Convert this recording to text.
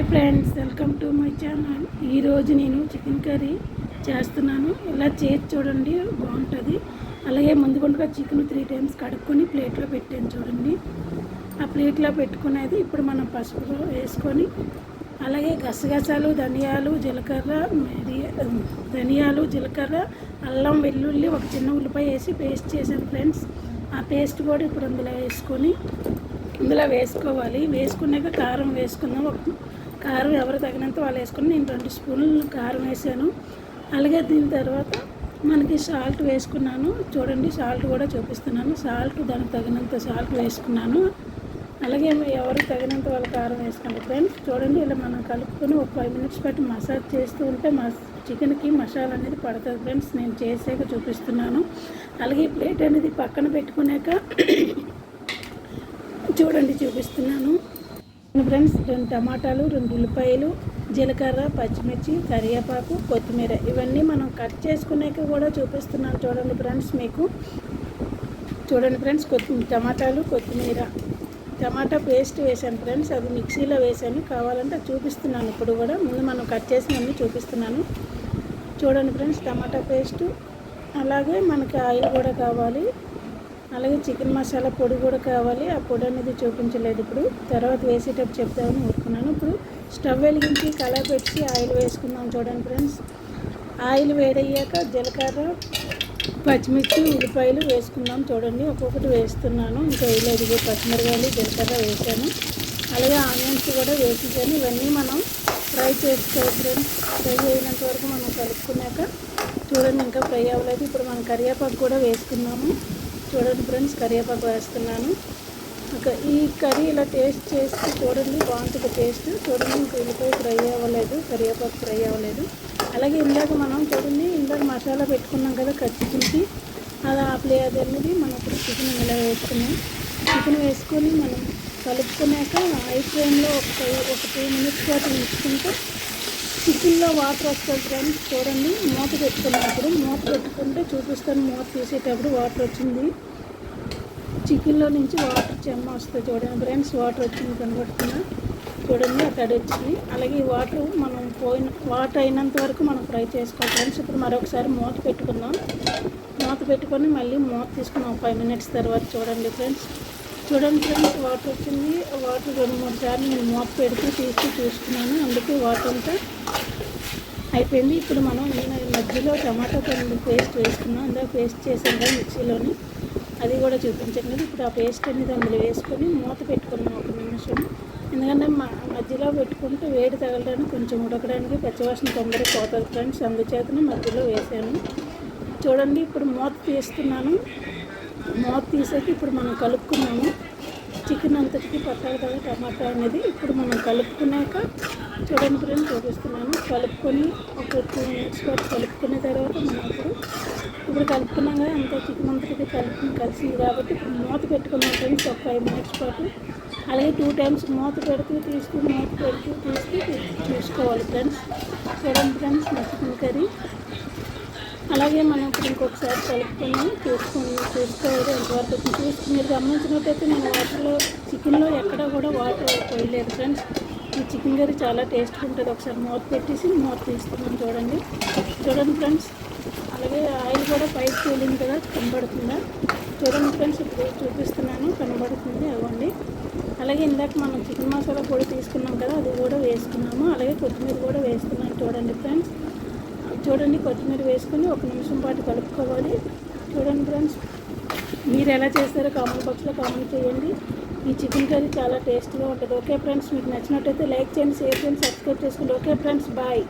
Friends welcome to my channel ఈరోజు నేను chicken curry చేస్తున్నాను. ఇలా చేసి చూడండి బాగుంటుంది. అలాగే ముందు ముందుగా చికెన్ త్రీ టైమ్స్ కడుక్కొని ప్లేట్లో పెట్టాను చూడండి. ఆ ప్లేట్లో పెట్టుకునేది ఇప్పుడు మనం పసుపు వేసుకొని అలాగే గసగసాలు ధనియాలు జీలకర్ర మిరియా ధనియాలు జీలకర్ర అల్లం వెల్లుల్లి ఒక చిన్న ఉల్లిపాయ వేసి పేస్ట్ చేశాను ఫ్రెండ్స్ ఆ పేస్ట్ కూడా ఇప్పుడు అందులో వేసుకొని ఇందులో వేసుకోవాలి. వేసుకున్నాక కారం వేసుకుందాం. ఒక కారం ఎవరు తగినంత వాళ్ళు వేసుకుని నేను రెండు స్పూన్లు కారం వేసాను. అలాగే దీని తర్వాత మనకి సాల్ట్ వేసుకున్నాను. చూడండి సాల్ట్ కూడా చూపిస్తున్నాను. సాల్ట్ దానికి తగినంత సాల్ట్ వేసుకున్నాను. అలాగే ఎవరు తగినంత వాళ్ళు కారం వేసుకోండి ఫ్రెండ్స్ చూడండి ఇలా మనం కలుపుకొని ఒక ఫైవ్ మినిట్స్ బట్టి మసాజ్ చేస్తూ ఉంటే మస్ చికెన్కి మసాలా అనేది పడుతుంది ఫ్రెండ్స్ నేను చేసాక చూపిస్తున్నాను. అలాగే ప్లేట్ అనేది పక్కన పెట్టుకున్నాక చూడండి చూపిస్తున్నాను. ఫ్రెండ్స్ రెండు టమాటాలు రెండు ఉల్లిపాయలు జీలకర్ర పచ్చిమిర్చి కరివేపాకు కొత్తిమీర ఇవన్నీ మనం కట్ చేసుకున్నాక కూడా చూపిస్తున్నాను చూడండి ఫ్రెండ్స్ మీకు. చూడండి ఫ్రెండ్స్ కొత్తి టమాటాలు కొత్తిమీర. టమాటా పేస్ట్ వేసాను ఫ్రెండ్స్ అది మిక్సీలో వేసాను కావాలంటే చూపిస్తున్నాను ఇప్పుడు కూడా. ముందు మనం కట్ చేసినవన్నీ చూపిస్తున్నాను. చూడండి ఫ్రెండ్స్ టమాటా పేస్టు. అలాగే మనకి ఆయిల్ కూడా కావాలి. అలాగే చికెన్ మసాలా పొడి కూడా కావాలి. ఆ పొడి అనేది చూపించలేదు ఇప్పుడు. తర్వాత వేసేటప్పుడు చెప్తామని ఊరుకున్నాను. ఇప్పుడు స్టవ్ వెలిగించి కళా పెట్టి ఆయిల్ వేసుకుందాం చూడండి ఫ్రెండ్స్. ఆయిల్ వేడయ్యాక జీలకర్ర పచ్చిమిర్చి ఉల్లిపాయలు వేసుకుందాం చూడండి. ఒక్కొక్కటి వేస్తున్నాను. ఇంకా వేయలేదు పచ్చిమిరకాయలు జీలకర్ర వేసాను. అలాగే ఆనియన్స్ కూడా వేసేసాను. ఇవన్నీ మనం ఫ్రై చేసుకోవాలి ఫ్రెండ్స్. ఫ్రై అయినంత వరకు మనం కలుపుకున్నాక చూడండి ఇంకా ఫ్రై అవ్వలేదు. ఇప్పుడు మనం కరివేపాకు కూడా వేసుకున్నాము. చూడండి ఫ్రెండ్స్ కరివేపాకు వేస్తున్నాను. ఒక ఈ కర్రీ ఇలా టేస్ట్ చేసి చూడండి బాగుంటుంది టేస్ట్. చూడండి ఇంకా ఉల్లిపాయ ఫ్రై అవ్వలేదు కరివేపాకు ఫ్రై అవ్వలేదు. అలాగే ఇందాక మనం చూడండి ఇందాక మసాలా పెట్టుకున్నాం కదా చికెన్కి. అది ఆ ప్లే అది అనేది మనం ఇప్పుడు చికెన్ ఇలా వేసుకున్నాం. చికెన్ వేసుకొని మనం కలుపుకున్నాక ఐస్ ఫ్లేమ్లో ఒక ఒక టూ మినిట్స్ పాటు ఉంచుకుంటే చికెన్లో వాటర్ వస్తుంది ఫ్రెండ్స్ చూడండి. మూత పెట్టుకున్నప్పుడు మూత పెట్టుకుంటే చూపిస్తాను మూత తీసేటప్పుడు వాటర్ వచ్చింది. చికెన్లో నుంచి వాటర్ చెమ్మ వస్తుంది చూడండి. ఫ్రెండ్స్ వాటర్ వచ్చింది కనబడుతున్నా. చూడండి అక్కడ తడి వచ్చింది. అలాగే ఈ వాటర్ మనం పోయిన వాటర్ అయినంత వరకు మనం ఫ్రై చేసుకోవాలి ఫ్రెండ్స్. ఇప్పుడు మరొకసారి మూత పెట్టుకుందాం. మూత పెట్టుకొని మళ్ళీ మూత తీసుకున్నాం ఫైవ్ మినిట్స్ తర్వాత చూడండి ఫ్రెండ్స్. చూడండి ఫ్రెండ్స్ వాటర్ వచ్చింది. వాటర్ రెండు మూడు సార్లు నేను మూత పెడుతూ తీసి చూసుకున్నాను అందుకే వాటర్ అంతా అయిపోయింది. ఇప్పుడు మనం మధ్యలో టమాటా పండు పేస్ట్ వేసుకున్నాం. అందులో పేస్ట్ చేసాం కదా మిక్సీలోని. అది కూడా చూపించండి ఇప్పుడు ఆ పేస్ట్ అనేది అందులో వేసుకొని మూత పెట్టుకున్నాం ఒక నిమిషం. ఎందుకంటే మధ్యలో పెట్టుకుంటే వేడి తగలడానికి కొంచెం ఉడకడానికి పచ్చివాసన తొందరగా పోతుంది ఫ్రెండ్స్. అందుచేతనే మధ్యలో వేసాను. చూడండి ఇప్పుడు మూత తీస్తున్నాను. మూత తీసాక ఇప్పుడు మనం కలుపుకున్నాము. చికెన్ అంతటికి పట్టాలి కదా టమాటా అనేది. ఇప్పుడు మనం కలుపుకున్నాక చూడండి ఫ్రెండ్స్ చూపిస్తున్నాను. కలుపుకొని ఒక టూ మినిట్స్ పాటు కలుపుకున్న తర్వాత మనం ఇప్పుడు ఇప్పుడు కలుపుకున్నాం కదా అంత చికెన్ అంతటికి కలిపి కలిసింది కాబట్టి ఇప్పుడు మూత పెట్టుకున్నాం ఫ్రెండ్స్ ఒక ఫైవ్ మినిట్స్ పాటు. అలాగే టూ టైమ్స్ మూత పెడుతూ తీసుకుని మూత పెడుతూ తీసుకు చూసుకోవాలి ఫ్రెండ్స్. చూడండి ఫ్రెండ్స్ మా చికెన్ కర్రీ. అలాగే మనం ఇప్పుడు ఇంకొకసారి కలుపుకొని చూసుకొని చూసుకోవాలి ఎంతవరకు చూసి మీరు గమనించినట్టయితే నేను వాటర్లో చికెన్లో ఎక్కడ కూడా వాటర్ పోయలేదు ఫ్రెండ్స్. ఈ చికెన్ కర్రీ చాలా టేస్ట్గా ఉంటుంది. ఒకసారి మూత పెట్టేసి మూత తీసుకున్నాం చూడండి. చూడండి ఫ్రెండ్స్. అలాగే ఆయిల్ కూడా పైకి తేలింది కదా కనబడుతుందా? చూడండి ఫ్రెండ్స్ ఇప్పుడు చూపిస్తున్నాను కనబడుతుంది అవ్వండి. అలాగే ఇందాక మనం చికెన్ మసాలా పొడి తీసుకున్నాం కదా అది కూడా వేసుకున్నాము. అలాగే కొత్తిమీర కూడా వేస్తున్నాను చూడండి ఫ్రెండ్స్. చూడండి కొత్తిమీర వేసుకొని ఒక నిమిషం పాటు కలుపుకోవాలి. చూడండి ఫ్రెండ్స్ మీరు ఎలా చేస్తారో కామెంట్ బాక్స్లో కామెంట్ చేయండి. ఈ చికెన్ కర్రీ చాలా టేస్ట్గా ఉంటుంది. ఓకే ఫ్రెండ్స్ మీకు నచ్చినట్టయితే లైక్ చేయండి షేర్ చేయండి సబ్స్క్రైబ్ చేసుకోండి. Okay friends bye.